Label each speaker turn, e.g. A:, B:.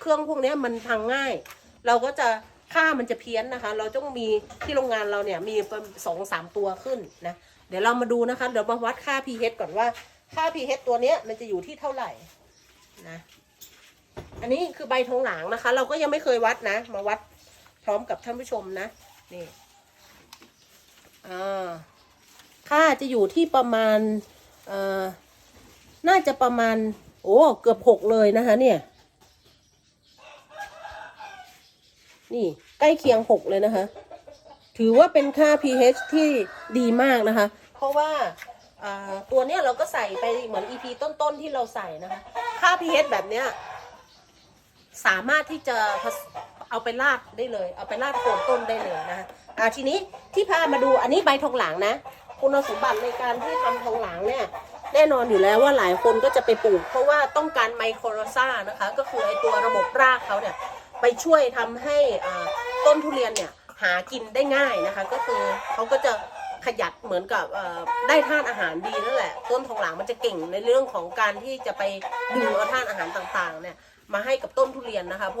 A: เครื่องพวกนี้มันพังง่าย เราก็จะค่ามันจะเพี้ยนนะคะ เราต้องมีที่โรงงานเราเนี่ยมีสองสามตัวขึ้นนะเดี๋ยวเรามาดูนะคะ เดี๋ยวมาวัดค่า pH ก่อนว่าค่า pH ตัวเนี้ยมันจะอยู่ที่เท่าไหร่นะอันนี้คือใบทองหลางนะคะ เราก็ยังไม่เคยวัดนะ มาวัดพร้อมกับท่านผู้ชมนะนี่อ่าค่าจะอยู่ที่ประมาณเอ่อน่าจะประมาณ โอ้เกือบหกเลยนะคะ เนี่ย นี่ใกล้เคียงหกเลยนะคะ ถือว่าเป็นค่า pH ที่ดีมากนะคะ เพราะว่าตัวเนี้ยเราก็ใส่ไปเหมือน EP ต้นๆที่เราใส่นะคะ ค่า pH แบบเนี้ยสามารถที่จะเอาไปราดได้เลย เอาไปราดโคนต้นได้เลยนะคะอ่าทีนี้ที่พามาดูอันนี้ใบทองหลางนะคุณสมบัติในการที่ทำทองหลางเนี่ยแน่นอนอยู่แล้วว่าหลายคนก็จะไปปลูก เพราะว่าต้องการไมโครโรซานะคะ ก็คือไอตัวระบบรากเขาเนี่ย ไปช่วยทำให้ต้นทุเรียนเนี่ยหากินได้ง่ายนะคะ ก็คือเขาก็จะขยัดเหมือนกับได้ธาตุอาหารดีนั่นแหละ ต้นทองหลางมันจะเก่งในเรื่องของการที่จะไปดึงเอาธาตุอาหารต่างๆเนี่ยมาให้กับต้นทุเรียนนะคะเพราะ